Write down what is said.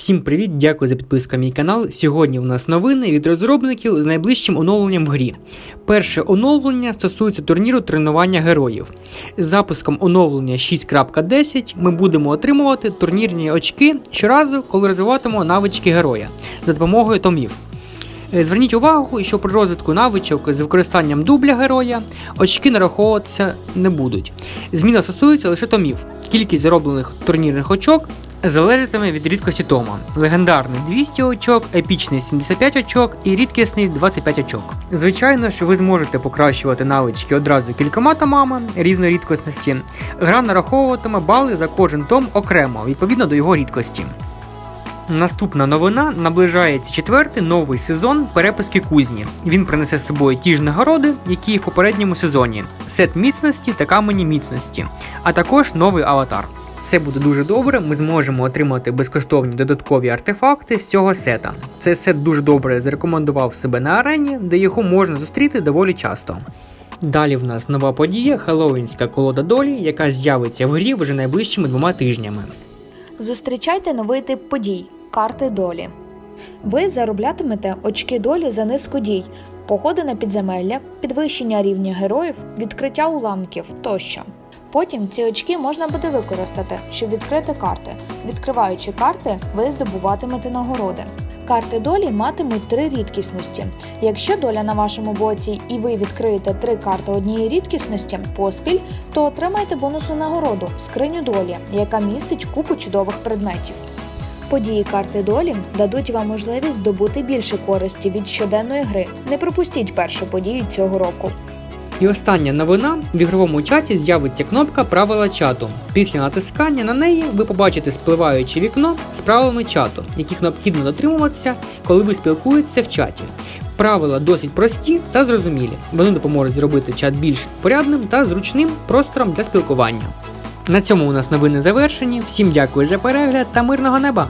Всім привіт, дякую за підписку на мій канал. Сьогодні у нас новини від розробників з найближчим оновленням в грі. Перше оновлення стосується турніру тренування героїв. З запуском оновлення 6.10 ми будемо отримувати турнірні очки щоразу, коли розвиватимемо навички героя за допомогою томів. Е, Зверніть увагу, що при розвитку навичок з використанням дубля героя очки нараховуватися не будуть. Зміна стосується лише томів. Кількість зароблених турнірних очок залежатиме від рідкості тома. Легендарний 200 очок, епічний 75 очок і рідкісний 25 очок. Звичайно ж, ви зможете покращувати навички одразу кількома томами різної рідкосності. Гра нараховуватиме бали за кожен том окремо, відповідно до його рідкості. Наступна новина наближається четвертий новий сезон переписки кузні. Він принесе з собою ті ж нагороди, які в попередньому сезоні: сет міцності та камені міцності, а також новий аватар. Це буде дуже добре. Ми зможемо отримати безкоштовні додаткові артефакти з цього сета. Цей сет дуже добре зарекомендував себе на арені, де його можна зустріти доволі часто. Далі в нас нова подія Хеллоуінська колода долі, яка з'явиться в грі вже найближчими двома тижнями. Зустрічайте новий тип подій карти долі. Ви зароблятимете очки долі за низку дій, походи на підземелля, підвищення рівня героїв, відкриття уламків тощо. Потім ці очки можна буде використати, щоб відкрити карти. Відкриваючи карти, ви здобуватимете нагороди. Карти долі матимуть три рідкісності. Якщо доля на вашому боці і ви відкриєте три карти однієї рідкісності поспіль, то отримайте бонусну нагороду скриню долі, яка містить купу чудових предметів. Події карти долі дадуть вам можливість здобути більше користі від щоденної гри. Не пропустіть першу подію цього року. І остання новина в ігровому чаті з'явиться кнопка правила чату. Після натискання на неї ви побачите спливаюче вікно з правилами чату, яких необхідно дотримуватися, коли ви спілкуєтеся в чаті. Правила досить прості та зрозумілі. Вони допоможуть зробити чат більш порядним та зручним простором для спілкування. На цьому у нас новини завершені. Всім дякую за перегляд та мирного неба!